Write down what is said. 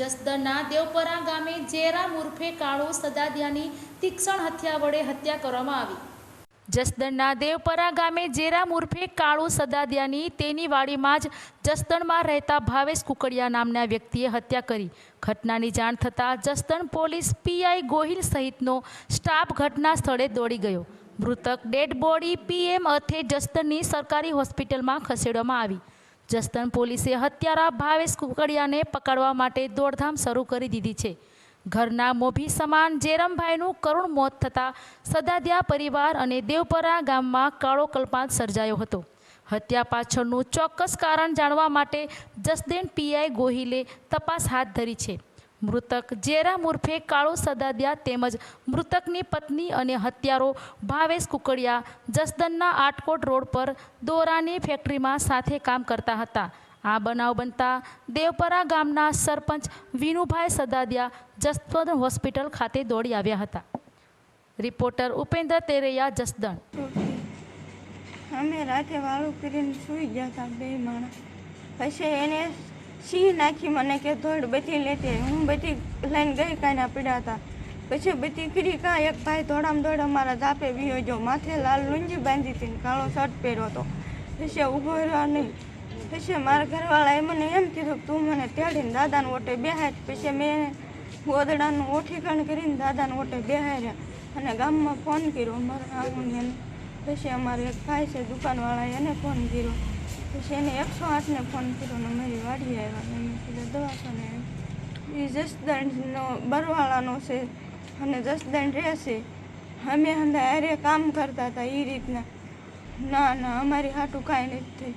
જસદણના દેવપરા ગામે જેરામ ઉર્ફે કાળુ સદાદિયાની તીક્ષ્ણ હત્યા વડે હત્યા કરવામાં આવી. જસદણના દેવપરા ગામે જેરામ ઉર્ફે કાળુ સદાદિયાની તેની વાડીમાં જ જસદણમાં રહેતા ભાવેશ કુકડિયા નામના વ્યક્તિએ હત્યા કરી. ઘટનાની જાણ થતાં જસદણ પોલીસ પીઆઈ ગોહિલ સહિતનો સ્ટાફ ઘટના સ્થળે દોડી ગયો. મૃતક ડેડ બોડી પીએમ અર્થે જસદણની સરકારી હોસ્પિટલમાં ખસેડવામાં આવી. જસદણ પોલીસે હત્યારા ભાવેશ કુકડિયાને પકડવા માટે દોડધામ શરૂ કરી દીધી છે. ઘરના મોભી સમાન જેરમભાઈનું કરુણ મોત થતાં સદાદ્યા પરિવાર અને દેવપરા ગામમાં કાળો કલ્પાંત સર્જાયો હતો. હત્યા પાછળનું ચોક્કસ કારણ જાણવા માટે જસદેન પીઆઈ ગોહિલે તપાસ હાથ ધરી છે. મૃતક જેરામ ઉર્ફે કાળુ સદાદિયા તેમજ મૃતકની પત્ની અને હત્યારો ભાવેશ કુકડિયા જસદનના આટકોટ રોડ પર દોરાની ફેક્ટરીમાં સાથે કામ કરતા હતા. આ બનાવ બનતા દેવપરા ગામના સરપંચ વિનુભાઈ સદાદિયા જસદન હોસ્પિટલ ખાતે દોડી આવ્યા હતા. રિપોર્ટર ઉપેન્દ્ર તેરૈયા જસદણ. અમે રાતે વાળું કરીને સૂઈ ગયા હતા બે માણસ. પછી એને સિંહ નાખી મને કે ધોડ બધી લેતી. હું બધી લઈને ગઈ કાંઈ પીડા હતા. પછી બધી કરી કાં એક ભાઈ ધોડામ દોડ અમારા દાપે વિયો જો માથે લાલ લુંજી બાંધી હતી કાળો શર્ટ પહેર્યો હતો. પછી ઊભો રહ્યો નહીં. પછી મારા ઘરવાળાએ મને એમ કીધું તું મને તેડીને દાદાને ઓટે બેહાડ પછી મેં ગોદડાનું ઓઠીકણ કરીને દાદાને ઓટે બેહાડ્યા અને ગામમાં ફોન કર્યો. મારા આવું પછી અમારે એક ભાઈ છે, દુકાનવાળાએ એને ફોન કર્યો. પછી એને એકસો આઠને ફોન કર્યો ને મારી વાડી આવ્યા ને મેં કીધું, દવાખાને એ જસદણનો બરવાળાનો છે અને જસદણ રહેશે અમે હંદા અરે કામ કરતા હતા એ રીતના. ના ના, અમારી હાટું કાંઈ નથી થઈ